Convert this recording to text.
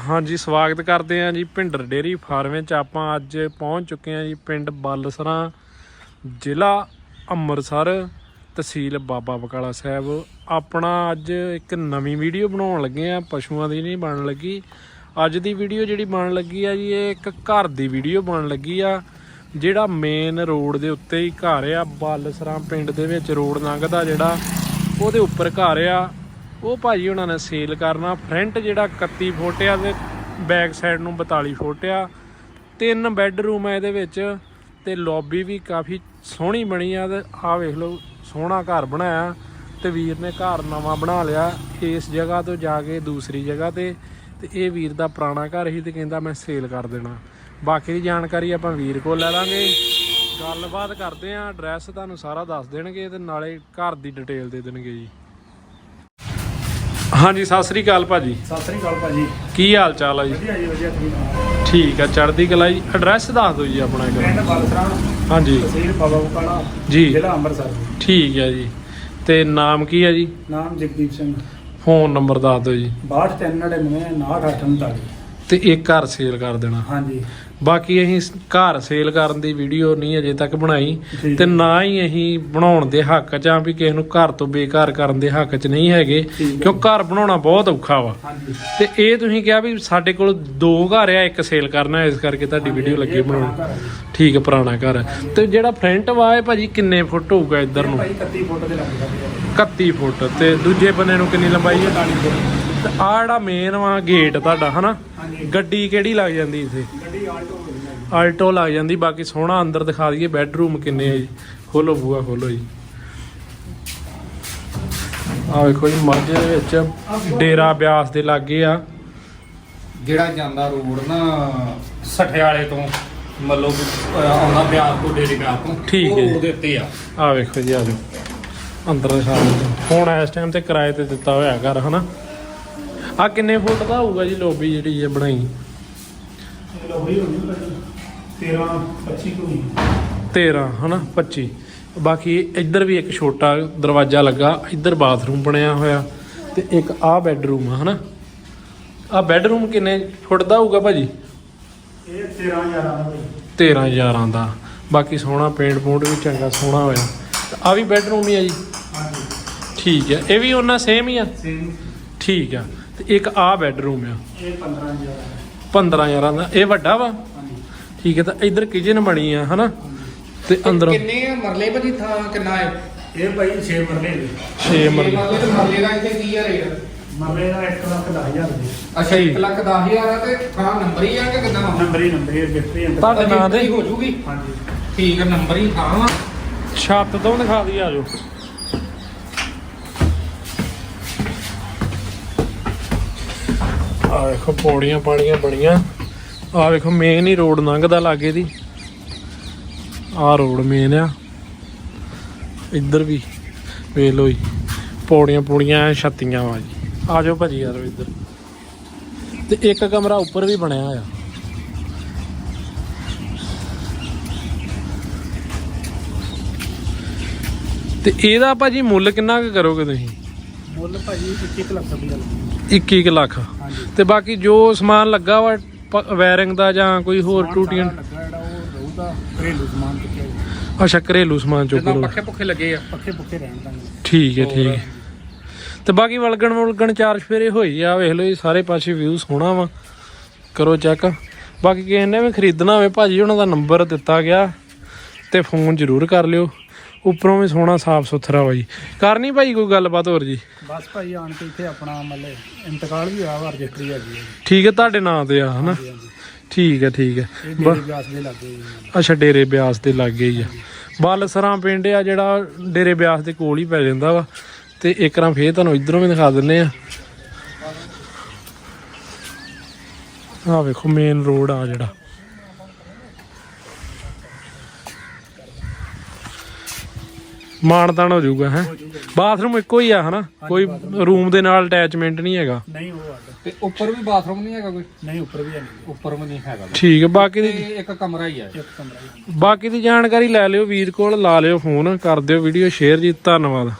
ਹਾਂਜੀ, ਸਵਾਗਤ ਕਰਦੇ ਹਾਂ ਜੀ ਭਿੰਡਰ ਡੇਰੀ ਫਾਰਮ ਵਿੱਚ। ਆਪਾਂ ਅੱਜ ਪਹੁੰਚ ਚੁੱਕੇ ਹਾਂ ਜੀ ਪਿੰਡ ਬਾਲਸਰਾਂ, ਜ਼ਿਲ੍ਹਾ ਅੰਮ੍ਰਿਤਸਰ, ਤਹਿਸੀਲ ਬਾਬਾ ਬਕਾਲਾ ਸਾਹਿਬ। ਆਪਣਾ ਅੱਜ ਇੱਕ ਨਵੀਂ ਵੀਡੀਓ ਬਣਾਉਣ ਲੱਗੇ ਆ ਪਸ਼ੂਆਂ ਦੀ ਨਹੀਂ ਬਣਨ ਲੱਗੀ। ਅੱਜ ਦੀ ਵੀਡੀਓ ਜਿਹੜੀ ਬਣਨ ਲੱਗੀ ਆ ਜੀ, ਇਹ ਇੱਕ ਘਰ ਦੀ ਵੀਡੀਓ ਬਣਨ ਲੱਗੀ ਆ, ਜਿਹੜਾ ਮੇਨ ਰੋਡ ਦੇ ਉੱਤੇ ਹੀ ਘਰ ਆ। ਬਾਲਸਰਾਂ ਪਿੰਡ ਦੇ ਵਿੱਚ ਰੋਡ ਲੰਘਦਾ ਜਿਹੜਾ, ਉਹਦੇ ਉੱਪਰ ਘਰ ਆ। ਉਹ ਭਾਜੀ ਉਹਨਾਂ ਨੇ ਸੇਲ ਕਰਨਾ। ਫਰੰਟ ਜਿਹੜਾ 31 ਫੁੱਟ ਆ ਤੇ ਬੈਕ ਸਾਈਡ ਨੂੰ 42 ਫੁੱਟ ਆ। ਤਿੰਨ ਬੈੱਡਰੂਮ ਆ ਇਹਦੇ ਵਿੱਚ ਤੇ ਲੌਬੀ ਵੀ ਕਾਫੀ ਸੋਹਣੀ ਬਣੀ ਆ ਤੇ ਆਹ ਵੇਖ ਲਓ, ਸੋਹਣਾ ਘਰ ਬਣਾਇਆ। ਤੇ ਵੀਰ ਨੇ ਘਰ ਨਵਾਂ ਬਣਾ ਲਿਆ, ਇਸ ਜਗ੍ਹਾ ਤੋਂ ਜਾ ਕੇ ਦੂਸਰੀ ਜਗ੍ਹਾ ਤੇ। ਤੇ ਇਹ ਵੀਰ ਦਾ ਪੁਰਾਣਾ ਘਰ ਸੀ ਤੇ ਕਹਿੰਦਾ ਮੈਂ ਸੇਲ ਕਰ ਦੇਣਾ। ਬਾਕੀ ਦੀ ਜਾਣਕਾਰੀ ਆਪਾਂ ਵੀਰ ਕੋਲ ਲੈ ਲਾਂਗੇ। ਗੱਲਬਾਤ ਕਰਦੇ ਆਂ ਐਡਰੈਸ ਤੁਹਾਨੂੰ ਸਾਰਾ ਦੱਸ ਦੇਣਗੇ ਤੇ ਨਾਲੇ ਘਰ ਦੀ ਡਿਟੇਲ ਦੇ ਦੇਣਗੇ ਜੀ। ਹਾਂਜੀ ਸਤਿ ਸ੍ਰੀ ਅਕਾਲ ਭਾਜੀ। ਸਤਿ ਸ੍ਰੀ ਅਕਾਲ ਭਾਜੀ। ਕੀ ਹਾਲ ਚਾਲ ਆ ਜੀ? ਵਧੀਆ ਜੀ ਵਧੀਆ ਠੀਕ ਆ ਠੀਕ ਆ ਚੜ੍ਹਦੀ ਕਲਾ ਜੀ। ਐਡਰੈਸ ਦੱਸ ਦਿਓ ਜੀ ਆਪਣਾ ਇੱਕ ਪਿੰਡ ਬਾਲਸਰਾ। ਹਾਂਜੀ। ਤਹਿਸੀਲ ਬਾਬਾ ਬਕਾਲਾ ਜੀ। ਜ਼ਿਲ੍ਹਾ ਅੰਮ੍ਰਿਤਸਰ। ਠੀਕ ਹੈ ਜੀ। ਤੇ ਨਾਮ ਕੀ ਹੈ ਜੀ? ਨਾਮ ਜਗਦੀਪ ਸਿੰਘ। ਫੋਨ ਨੰਬਰ ਦੱਸ ਦਿਓ ਜੀ। 6299 98839 ਤੇ ਇਹ ਘਰ ਸੇਲ ਕਰ ਦੇਣਾ। ਹਾਂਜੀ। ਬਾਕੀ ਅਸੀਂ ਘਰ ਸੇਲ ਕਰਨ ਦੀ ਵੀਡੀਓ ਨਹੀਂ ਅਜੇ ਤੱਕ ਬਣਾਈ ਜੀ। ਤੇ ਨਾ ਹੀ ਅਸੀਂ ਬਣਾਉਣ ਦੇ ਹੱਕ 'ਚ ਆ ਵੀ ਕਿਸੇ ਨੂੰ ਘਰ ਤੋਂ ਬੇਘਰ ਕਰਨ ਦੇ ਹੱਕ 'ਚ ਨਹੀਂ ਹੈਗੇ ਠੀਕ ਹੈ। ਕਿਉਂ ਘਰ ਬਣਾਉਣਾ ਬਹੁਤ ਔਖਾ ਵਾ। ਹਾਂਜੀ। ਤੇ ਇਹ ਤੁਸੀਂ ਕਿਹਾ ਵੀ ਸਾਡੇ ਕੋਲ ਦੋ ਘਰ ਆ ਇੱਕ ਸੇਲ ਕਰਨਾ ਇਸ ਕਰਕੇ ਤੁਹਾਡੀ ਵੀਡੀਓ ਲੱਗੀ ਬਣਾਉਣ। ਠੀਕ ਹੈ ਪੁਰਾਣਾ ਘਰ ਹੈ। ਤੇ ਜਿਹੜਾ ਫਰੰਟ ਵਾ ਇਹ ਭਾਜੀ ਕਿੰਨੇ ਫੁੱਟ ਹੋਊਗਾ ਇੱਧਰ ਨੂੰ? ਭਾਈ 31 ਫੁੱਟ ਦੇ ਲੱਗ ਜਾਂਦੇ 31 ਫੁੱਟ ਤੇ ਦੂਜੇ ਬੰਨੇ ਨੂੰ ਕਿੰਨੀ ਲੰਬਾਈ ਹੈ? 40 ਫੁੱਟ। ਤੇ ਆ ਜਿਹੜਾ ਮੇਨ ਵਾ ਗੇਟ ਤੁਹਾਡਾ ਹਨਾ? ਗੱਡੀ ਕਿਹੜੀ ਲੱਗ ਜਾਂਦੀ ਇੱਥੇ? ਗੱਡੀ ਆਲਟੋ ਲੱਗ ਜਾਂਦੀ। ਬਾਕੀ ਸੋਹਣਾ ਅੰਦਰ ਦਿਖਾ ਦਈਏ ਬੈੱਡਰੂਮ ਕਿੰਨੇ ਆ ਜੀ? ਖੋਲੋ ਬੂਆ ਖੋਲੋ ਜੀ। ਆ ਵੇਖੋ ਜੀ ਮੱਝ ਦੇ ਵਿੱਚ ਡੇਰਾ ਬਿਆਸ ਦੇ ਲਾਗੇ ਆ। ਜਿਹੜਾ ਜਾਂਦਾ ਰੋਡ ਨਾ ਸਠਿਆਲੇ ਤੋਂ ਮੱਲੋ ਆਉਂਦਾ ਬਿਆਸ ਤੋਂ ਡੇਰੇ ਬਿਆਸ ਤੋਂ ਠੀਕ ਹੈ ਜੀ। ਉਹਦੇ ਉੱਤੇ ਆ। ਆ ਵੇਖੋ ਜੀ ਆ ਜਾਓ ਅੰਦਰ ਦਿਖਾ ਦਿੰਦੇ ਹੁਣ ਇਸ ਟਾਈਮ ਤੇ ਕਿਰਾਏ ਤੇ ਦਿੱਤਾ ਹੋਇਆ ਘਰ ਹਨਾ? ਆ ਕਿੰਨੇ ਫੁੱਟ ਦਾ ਹੋਊਗਾ ਜੀ ਲੋਬੀ ਜਿਹੜੀ ਇਹ ਬਣਾਈ? ਇਹ ਲੋਹੜੀ ਹੋ ਗਈ ਭਾਜੀ। 13 25 ਕੁ ਹੋਈ 13 ਹਨਾ? 25 ਬਾਕੀ ਇੱਧਰ ਵੀ ਇੱਕ ਛੋਟਾ ਦਰਵਾਜ਼ਾ ਲੱਗਾ ਇੱਧਰ ਬਾਥਰੂਮ ਬਣਿਆ ਹੋਇਆ ਤੇ ਇੱਕ ਆਹ ਬੈੱਡਰੂਮ ਆ ਹਨਾ? ਆ ਬੈੱਡਰੂਮ ਕਿੰਨੇ ਫੁੱਟ ਦਾ ਹੋਊਗਾ ਭਾਜੀ? ਇਹ 13 11 ਦਾ ਭਾਈ 13 11 ਦਾ। ਬਾਕੀ ਸੋਹਣਾ ਪੇਂਟ ਪੂੰਟ ਵੀ ਚੰਗਾ ਸੋਹਣਾ ਹੋਇਆ। ਆ ਵੀ ਬੈੱਡਰੂਮ ਹੀ ਆ ਜੀ? ਹਾਂਜੀ। ਠੀਕ ਹੈ ਇਹ ਵੀ ਉਹਨਾਂ ਸੇਮ ਹੀ ਆ? ਸੇਮ ਠੀਕ ਆ। ਤੇ ਇੱਕ ਆ ਬੈੱਡਰੂਮ ਆ। ਇਹ 15 11 15 11 ਦਾ। ਇਹ ਵੱਡਾ ਵਾ? ਹਾਂਜੀ। ਠੀਕ ਹੈ ਤਾਂ ਇੱਧਰ ਕਿਚਨ ਬਣੀ ਆ ਹਨਾ? ਤੇ ਅੰਦਰੋਂ ਕਿੰਨੇ ਆ? ਮਰਲੇ ਭਾਜੀ ਥਾਂ ਕਿੰਨਾ ਹੈ ਇਹ ਭਾਈ 6 ਮਰਲੇ ਦੇ 6 ਮਰਲੇ। ਮਰਲੇ ਤੇ ਮਰਲੇ ਦਾ ਇੱਥੇ ਕੀ ਆ ਰੇਟ? ਮਰਲੇ ਦਾ 1 ਲੱਖ 10000 ਦੇ ਅੱਛਾ 1 ਲੱਖ 10000 ਆ ਤੇ ਥਾਂ ਨੰਬਰ ਹੀ ਆ ਕਿ ਕਿੰਨਾ ਵਾ? ਨੰਬਰ ਹੀ ਨੰਬਰ ਹੀ ਗਿਫਟ ਅੰਦਰ। ਤੁਹਾਡੇ ਨਾਂ ਦੇ? ਹੋ ਜੂਗੀ। ਹਾਂਜੀ। ਠੀਕ ਹੈ ਨੰਬਰ ਹੀ ਥਾਂ ਵਾ। ਛੱਤ ਤੋਂ ਦਿਖਾ ਦਈ ਆਜੋ ਆ ਵੇਖੋ ਪੌੜੀਆਂ ਪਾਣੀਆਂ ਬਣੀਆਂ। ਆ ਵੇਖੋ ਮੇਨ ਹੀ ਰੋਡ ਲੰਘਦਾ ਲਾਗੇ ਦੀ। ਆ ਰੋਡ ਮੇਨ ਆ। ਇੱਧਰ ਵੀ, ਵੇਖ ਲੋ ਜੀ, ਪੌੜੀਆਂ ਪੌੜੀਆਂ ਛੱਤੀਆਂ ਵਾ ਜੀ। ਆ ਜਾਓ ਭਾਜੀ ਯਾਰ ਇੱਧਰ। ਤੇ ਇੱਕ ਕਮਰਾ ਉੱਪਰ ਵੀ ਬਣਿਆ ਹੋਇਆ। ਤੇ ਇਹਦਾ ਭਾਜੀ ਮੁੱਲ ਕਿੰਨਾ ਕੁ ਕਰੋਗੇ ਤੁਸੀਂ? ਮੁੱਲ ਭਾਜੀ 21 ਲੱਖ ਲੱਗਦਾ 21 ਕੁ ਲੱਖ। ਹਾਂਜੀ। ਤੇ ਬਾਕੀ ਜੋ ਸਮਾਨ ਲੱਗਾ ਵਾ ਵਾਇਰਿੰਗ ਦਾ ਜਾਂ ਕੋਈ ਹੋਰ ਸਮਾਨ ਟੂਟੀਆਂ ਸਾਰਾ ਲੱਗਾ ਜਿਹੜਾ ਉਹ ਰਹੂਗਾ ਘਰੇਲੂ ਸਮਾਨ ਕਿੱਥੇ ਅੱਛਾ ਘਰੇਲੂ ਸਮਾਨ ਚੁੱਕ ਜਦੋਂ ਲਓ। ਪੱਖੇ ਪੁੱਖੇ ਲੱਗੇ ਆ। ਪੱਖੇ ਪੁੱਖੇ ਰਹਿਣ ਦਾਂਗੇ ਠੀਕ ਹੈ ਠੀਕ ਹੈ। ਤੇ ਬਾਕੀ ਵਲਗਣ ਵਲਗਣ ਚਾਰ ਸਫੇਰੇ ਹੋਈ ਆ ਵੇਖ ਲਓ ਜੀ ਸਾਰੇ ਪਾਸੇ ਵਿਊ ਸੋਹਣਾ ਵਾ। ਕਰੋ ਚੈੱਕ। ਬਾਕੀ ਕਿਸੇ ਨੇ ਵੀ ਖਰੀਦਣਾ ਹੋਵੇ ਭਾਜੀ ਉਹਨਾਂ ਦਾ ਨੰਬਰ ਦਿੱਤਾ ਗਿਆ ਤੇ ਫੋਨ ਜ਼ਰੂਰ ਕਰ ਲਿਓ। ਉੱਪਰੋਂ ਵੀ ਸੋਹਣਾ ਸਾਫ਼ ਸੁਥਰਾ ਵਾ ਜੀ ਕਰਨੀ ਭਾਈ ਕੋਈ ਗੱਲਬਾਤ ਹੋਰ ਜੀ? ਬਸ ਭਾਈ ਆਣ ਕੇ ਇੱਥੇ ਆਪਣਾ ਮਤਲਬ ਇੰਤਕਾਲ ਵੀ ਹੋਇਆ ਵਾ ਰਜਿਸਟਰੀ ਹੈਗੀ ਹੈ। ਠੀਕ ਹੈ ਤੁਹਾਡੇ ਨਾਂ ਤੇ ਆ ਹਨਾ? ਠੀਕ ਹੈ ਠੀਕ ਹੈ। ਇਹ ਬ- ਡੇਰੇ ਵਿਆਸ ਦੇ ਲੱਗੇ ਜੀ ਅੱਛਾ ਡੇਰੇ ਬਿਆਸ ਦੇ ਲਾਗੇ ਹੀ ਆ। ਬਾਲਸਰਾਂ ਪਿੰਡ ਆ ਜਿਹੜਾ ਡੇਰੇ ਬਿਆਸ ਦੇ ਕੋਲ ਹੀ ਪੈ ਜਾਂਦਾ ਵਾ। ਤੇ ਇੱਕ ਵਾਰ ਫੇਰ ਤੁਹਾਨੂੰ ਇਧਰੋਂ ਵੀ ਦਿਖਾ ਦਿੰਨੇ ਆ। ਆ ਵੇਖੋ ਮੇਨ ਰੋਡ ਆ ਜਿਹੜਾ। ਮਾਨਤਾਨ ਹੋ ਜਾਊਗਾ ਹੈ? ਬਾਥਰੂਮ ਇੱਕੋ ਹੀ ਆ ਹਨਾ? ਕੋਈ ਰੂਮ ਦੇ ਨਾਲ ਅਟੈਚਮੈਂਟ ਨਹੀਂ ਹੈਗਾ। ਨਹੀਂ ਉਹ ਅੱਡ। ਤੇ ਉੱਪਰ ਵੀ ਬਾਥਰੂਮ ਨਹੀਂ ਹੈਗਾ ਕੋਈ? ਨਹੀਂ ਉੱਪਰ ਵੀ ਹੈ ਨਹੀਂ। ਉੱਪਰ ਵੀ ਨਹੀਂ ਹੈਗਾ। ਠੀਕ ਹੈ ਬਾਕੀ ਦੀ ਇੱਕ ਕਮਰਾ ਹੀ ਆ। ਇੱਕ ਕਮਰਾ ਹੀ। ਬਾਕੀ ਦੀ ਜਾਣਕਾਰੀ ਲੈ ਲਿਓ ਵੀਰ ਕੋਲ ਲਾ ਲਿਓ ਫੋਨ ਕਰ ਦਿਓ ਵੀਡੀਓ ਸ਼ੇਅਰ ਜੀ ਧੰਨਵਾਦ।